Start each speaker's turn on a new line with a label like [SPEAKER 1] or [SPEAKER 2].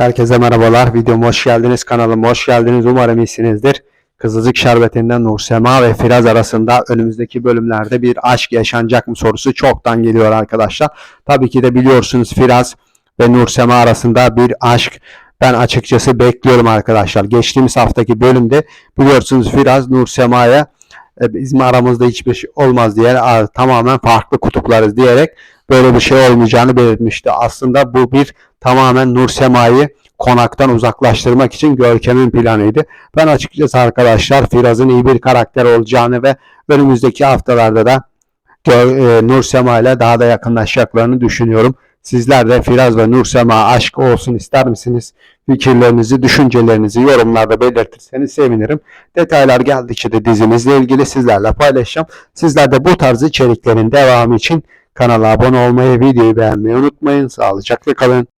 [SPEAKER 1] Herkese merhabalar. Videoma hoş geldiniz. Kanalıma hoş geldiniz. Umarım iyisinizdir. Kızılcık Şerbeti'nden Nursema ve Firaz arasında önümüzdeki bölümlerde bir aşk yaşanacak mı sorusu çoktan geliyor arkadaşlar. Tabii ki de biliyorsunuz Firaz ve Nursema arasında bir aşk ben açıkçası bekliyorum arkadaşlar. Geçtiğimiz haftaki bölümde biliyorsunuz Firaz Nursema'ya e, bizim aramızda hiçbir şey olmaz diye "Aa, tamamen farklı kutuplarız diyerek böyle bir şey olmayacağını belirtmişti. Aslında bu bir tamamen Nur Sema'yı konaktan uzaklaştırmak için Görkem'in planıydı. Ben açıkçası arkadaşlar Firaz'ın iyi bir karakter olacağını ve önümüzdeki haftalarda da e, Nur Sema ile daha da yakınlaşacaklarını düşünüyorum. Sizler de Firaz ve Nur Sema aşk olsun ister misiniz? Fikirlerinizi, düşüncelerinizi yorumlarda belirtirseniz sevinirim. Detaylar geldikçe de dizimizle ilgili sizlerle paylaşacağım. Sizler de bu tarz içeriklerin devamı için kanala abone olmayı, videoyu beğenmeyi unutmayın. Sağlıcakla kalın.